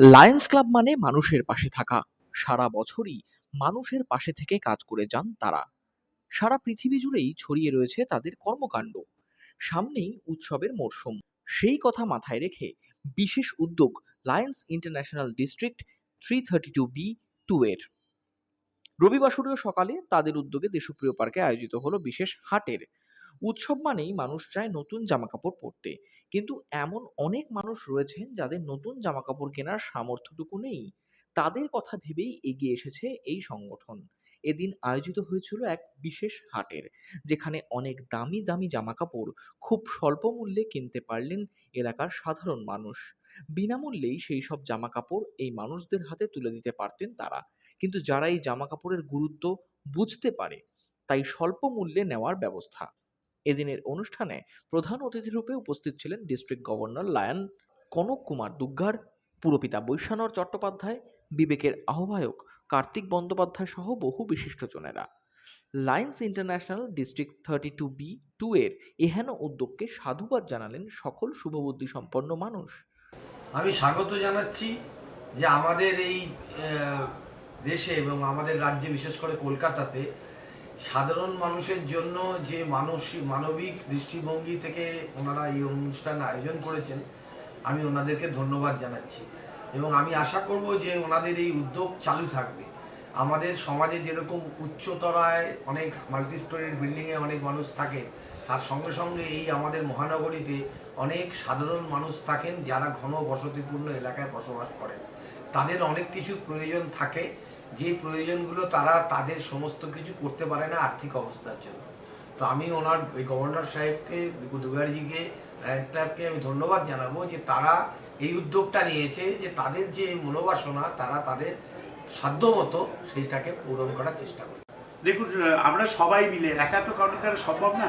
Lions club মানে মানুষের পাশে থাকা। সারা বছরই মানুষের পাশে থেকে কাজ করে যান তারা। সারা পৃথিবী জুড়েই ছড়িয়ে রয়েছে তাদের কর্মকাণ্ড। সামনেই উৎসবের মরশুম। সেই কথা মাথায় রেখে বিশেষ উদ্যোগ lions international district three thirty two B two এর রবিবাসরীয় সকালে তাদের উদ্যোগে দেশপ্রিয় পার্কে আয়োজিত হলো বিশেষ হাটের। উৎসব মানেই মানুষ চায় নতুন জামাকাপড় পরতে। কিন্তু এমন অনেক মানুষ রয়েছেন যাদের নতুন জামাকাপড় কেনার সামর্থ্যটুকু নেই। তাদের কথা ভেবেই এগিয়ে এসেছে এই সংগঠন। এদিন আয়োজিত হয়েছিল এক বিশেষ হাটের, যেখানে অনেক দামি দামি জামাকাপড় খুব স্বল্প মূল্যে কিনতে পারলেন এলাকার সাধারণ মানুষ। বিনামূল্যেই সেই সব জামাকাপড় এই মানুষদের হাতে তুলে দিতে পারতেন তারা। কিন্তু যারা এই জামাকাপড়ের গুরুত্ব বুঝতে পারে, তাই স্বল্প মূল্যে নেওয়ার ব্যবস্থা এদিনের অনুষ্ঠানে প্রধান অতিথি রূপে উপস্থিত ছিলেন district governor lion Kanak Kumar Duggar, পুরপিতা Baishwanar Chattopadhyay, বিবেকের আহ্বায়ক কার্তিক বন্দ্যোপাধ্যায় সহ বহু বিশিষ্টজনেরা। Lions international district thirty two B two এর এহেন উদ্যোগকে সাধুবাদ জানালেন সকল শুভবুদ্ধি সম্পন্ন মানুষ। আমি স্বাগত জানাচ্ছি যে আমাদের এই দেশে এবং আমাদের রাজ্যে বিশেষ করে কলকাতাতে সাধারণ মানুষের জন্য যে মানসিক মানবিক দৃষ্টিভঙ্গি থেকে ওনারা এই অনুষ্ঠান আয়োজন করেছেন, আমি ওনাদেরকে ধন্যবাদ জানাচ্ছি। এবং আমি আশা করব যে ওনাদের এই উদ্যোগ চালু থাকবে। আমাদের সমাজে যেরকম উচ্চতরায় অনেক মাল্টি স্টোরির বিল্ডিংয়ে অনেক মানুষ থাকে, তার সঙ্গে সঙ্গে এই আমাদের মহানগরীতে অনেক সাধারণ মানুষ থাকেন যারা ঘন বসতিপূর্ণ এলাকায় বসবাস করেন। তাদের অনেক কিছু প্রয়োজন থাকে যে প্রয়োজনগুলো তারা তাদের সমস্ত কিছু করতে পারে না আর্থিক অবস্থার জন্য। তো আমি ওনার গভর্নর সাহেবকে, দুগারিজিকে ক্লাবকে আমি ধন্যবাদ জানাব যে তারা এই উদ্যোগটা নিয়েছে যে তাদের যে মনোবাসনা, তারা তাদের সাধ্যমতো সেইটাকে পূরণ করার চেষ্টা করে দেখুন, আমরা সবাই মিলে, একা তো কারোর দ্বারা সম্ভব না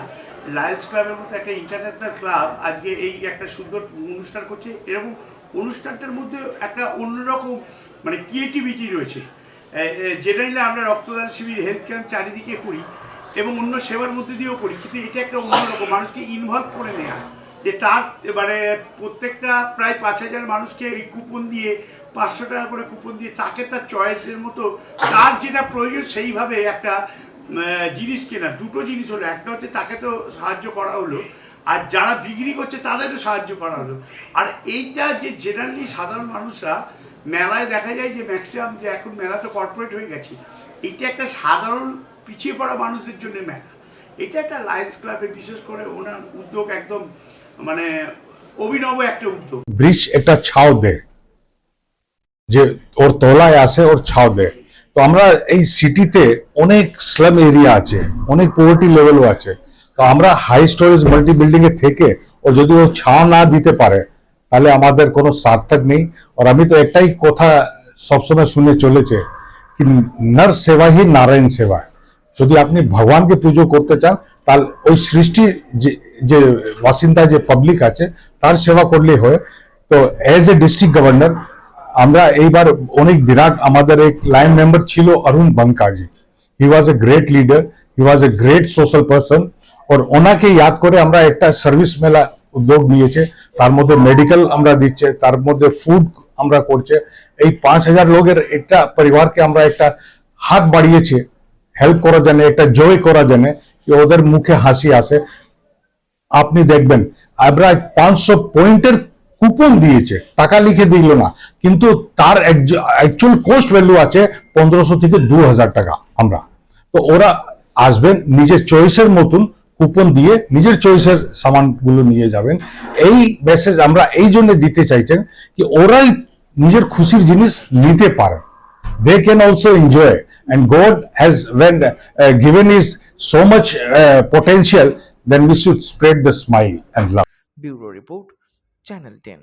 লায়ন্স ক্লাবের মতো একটা ইন্টারন্যাশনাল ক্লাব আজকে এই একটা সুন্দর অনুষ্ঠান করছে। এরকম অনুষ্ঠানটার মধ্যে একটা অন্যরকম মানে ক্রিয়েটিভিটি রয়েছে। জেনারেলি আমরা রক্তদান শিবির হেলথ ক্যাম্প চারিদিকে করি এবং অন্য সেবার মধ্যে দিয়েও করি। কিন্তু এটা একটা অন্যরকম, মানুষকে ইনভলভ করে নেওয়া যে তার মানে প্রত্যেকটা প্রায় পাঁচ হাজার মানুষকে এই কুপন দিয়ে, পাঁচশো টাকা করে কুপন দিয়ে তাকে তার চয়েসের মতো, তার যেটা প্রয়োজন সেইভাবে একটা জিনিস কেনা। দুটো জিনিস হলো, একটা হচ্ছে তাকে তো সাহায্য করা হলো, আর যারা বিক্রি করছে তাদেরও সাহায্য করা হলো। আর এইটা যে জেনারেলি সাধারণ মানুষরা মেলায় দেখা যায় যে ম্যাক্সিমাম যে এখন মেলা তো কর্পোরেট হয়ে গেছে, এটা একটা সাধারণ পিছিয়ে পড়া মানুষদের জন্য মেলা। এটা একটা লায়ন্স ক্লাবে বিশেষ করে ওনার উদ্যোগ একদম মানে অভিনব একটা উদ্যোগ। ব্রিজ একটা ছাও দেয় যে ওর তলায় আসে ওর ছাও দেয় তো আমরা এই সিটিতে অনেক স্লাম এরিয়া আছে, অনেক পোভার্টি লেভেলও আছে। তো আমরা হাই স্টোরেজ মাল্টি বিল্ডিং থেকে ও যদি ও ছাও না দিতে পারে তাহলে আমাদের কোনো সার্থক নেই। আর আমি তো একটাই কথা সবসময় শুনে চলেছে কি নর সেবা হি নারায়ণ সেবা। যদি আপনি ভগবানকে পুজো করতে চান, তাহলে ওই সৃষ্টি যে যে বাসিন্দা, যে পাবলিক আছে, তার সেবা করলেই হয়। তো এজ এ ডিস্ট্রিক্ট গভর্নর আমরা এইবার অনেক বিরাট আমাদের এক লাইন মেম্বার ছিল Arun Bankaji. He was a great leader he was a great social person আর ওনাকে ইয়াদ করে আমরা একটা সার্ভিস মেলা উদ্যোগ নিয়েছে, তার মধ্যে মেডিকেল আমরা দিচ্ছে, তার মধ্যে ফুড আমরা করছে। এই পাঁচ হাজার লোকের একটা পরিবারকে আমরা একটা হাত বাড়িয়েছে হেল্প করার জন্য একটা জয় করার জন্য কি ওদের মুখে হাসি আসে। আপনি দেখবেন, আমরা পাঁচশো পয়েন্টের কুপন দিয়েছে, টাকা লিখে দিল না, কিন্তু তার অ্যাকচুয়াল কোস্ট ভ্যালু আছে পনেরোশো থেকে দু হাজার টাকা আমরা। তো ওরা আসবেন, নিজের চয়েসের মতন কুপন দিয়ে নিজের চয়েসের সামানগুলো নিয়ে যাবেন এই মেসেজ আমরা এই জন্য দিতে চাইছেন কি ওরাই নিজের খুশির জিনিস নিতে পারে they can also enjoy and god has when uh, given is so much uh, potential then we should spread the smile and love bureau report channel ten